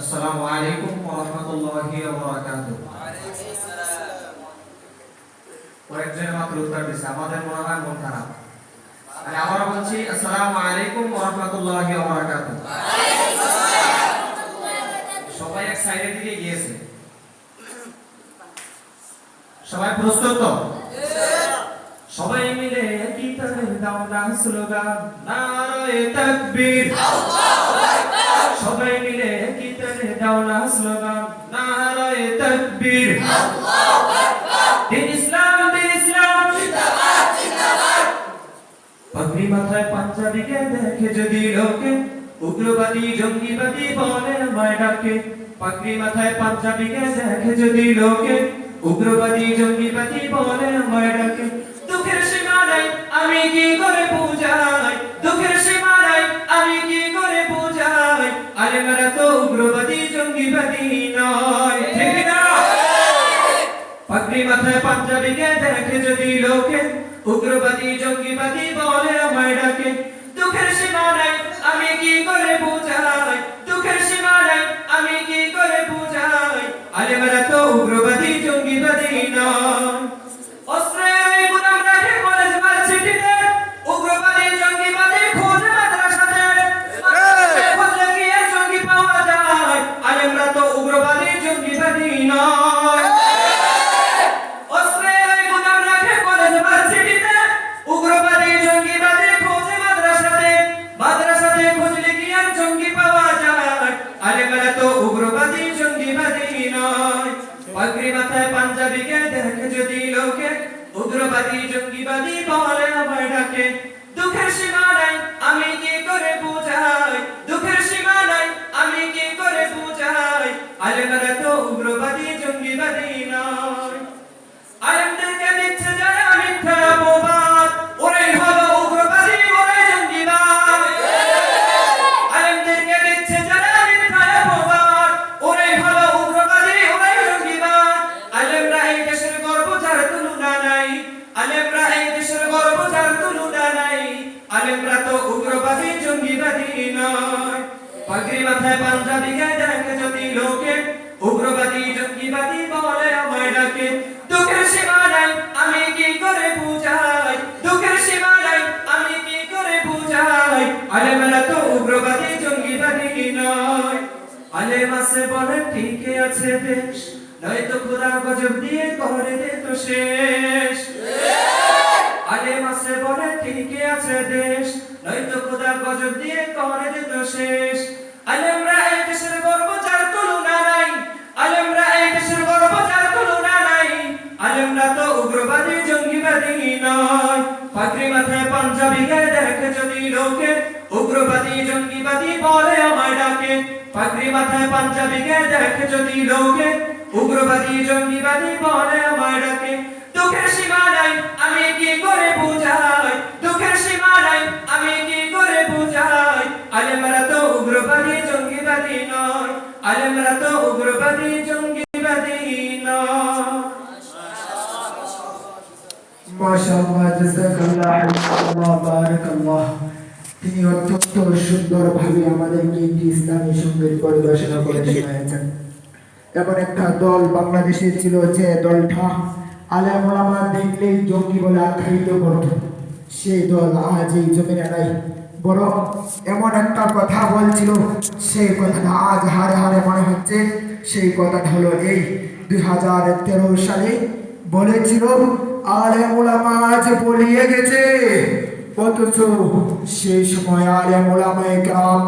আসসালামু আলাইকুম ওয়া রাহমাতুল্লাহি ওয়া বারাকাতুহু। আমাদের মনে খারাপ বলছি, আসসালামু আলাইকুম ওয়া রাহমাতুল্লাহি ওয়া বারাকাতুহু। সবাই এক সাইডের দিকে গিয়েছে। সবাই প্রস্তুত তো? সবাই মিলে তালে দাও না স্লোগান তাকবীর। সবাই মিলে একই তালে দাও না স্লোগান নারায়ে তাকবীর। দিন ইসলাম দিন ইসলাম। পাগড়ি মাথায় পাঞ্জাবিকে দেখে যদি লোকে, উগ্রবাদী, জঙ্গিবাদী বলে আমায় ডাকে। পাগড়ি মাথায় পাঞ্জাবিকে দেখে যদি লোকে, উগ্রবাদী, জঙ্গিবাদী বলে আমায় ডাকে। দুঃখের সীমা নাই আমি কি করে বুঝাই দুঃখের সীমা নাই আমি কি করে বুঝাই আলেমেরা তো উগ্রবাদী জঙ্গিবাদী নয়। ঠিক না পাগড়ি মাথায় পাঞ্জাবিকে দেখে যদি লোকে, উগ্রবাদী, জঙ্গিবাদী বলে আমায় ডাকে, দুঃখের সীমা নাই আমি কি করে পাগড়ি মাথায় পাঞ্জাবিকে দেখে যদি লোকে উগ্রবাদী জঙ্গিবাদী বলে আমায় ডাকে। দুঃখের সীমা আলেমরা এই দেশের গর্ব যার তুলনা নাই। আলেমরা তো উগ্রবাদী জঙ্গিবাদী নয়। পাগড়ি মাথায় পাঞ্জাবি গায়ে দেখে যদি লোকে উগ্রবাদী জঙ্গিবাদী বলে আমায় ডাকে, দুঃখের সীমা নাই আমি কি করে বুঝাই? দুঃখের সীমা নাই আমি কি করে বুঝাই? আলেমেরা তো উগ্রবাদী জঙ্গিবাদী নয়। আলেম আছে বলে ঠিকই আছে দেশ। নয়তো খোদা গজব দিয়ে দে তো শেষ। আলেম আছে বলে, ঠিকই আছে দেশ। নয়তো খোদা গজব দিয়ে দে তো শেষ। আলেমরা এই দেশের গর্ব যার তুলনা নাই। আলেমরা এই দেশের গর্ব যার তুলনা নাই। আলেমরা তো উগ্রবাদী, জঙ্গিবাদী নয়। পাগড়ি মাথায় পাঞ্জাবি গায়ে দেখে যদি লোকে উগ্রবাদী, জঙ্গিবাদী বলে আমায় ডাকে। পাগড়ি মাথায় পাঞ্জাবি গায়ে দেখে যদি লোকে উগ্রবাদী জঙ্গিবাদী বলে আমায় ডাকে। দুঃখের সীমা নাই আমি কি করে বুঝাই? দুঃখের সীমা নাই আমি কি করে বুঝাই? আলেমরা তো উগ্রবাদী জঙ্গিবাদী নয়। আলেমরা তো উগ্রবাদী জঙ্গিবাদী নয়। মাশাআল্লাহ, জাযাকাল্লাহ আল্লাহ বারাকাল্লাহ। তিনি অত্যন্ত সুন্দরভাবে আমাদেরকে একটি ইসলামী সংগীত পরিবেশনা করে শোনাচ্ছেন এমন একটা দল বাংলাদেশে ছিল যে দলটা আলেম ওলামা দেখলেই জঙ্গি বলে আখ্যায়িত করত। সেই দল আজ এই জমিনে নাই। বরং এমন একটা কথা বলছিল, সেই কথাটা আজ হারে হারে মনে হচ্ছে। সেই কথাটা হলো এই, দুই হাজার তেরো সালে বলেছিল আলেম ওলামা আজ বলিয়ে গেছে। অথচ সেই সময় আলেম ওলামায়ে কেরাম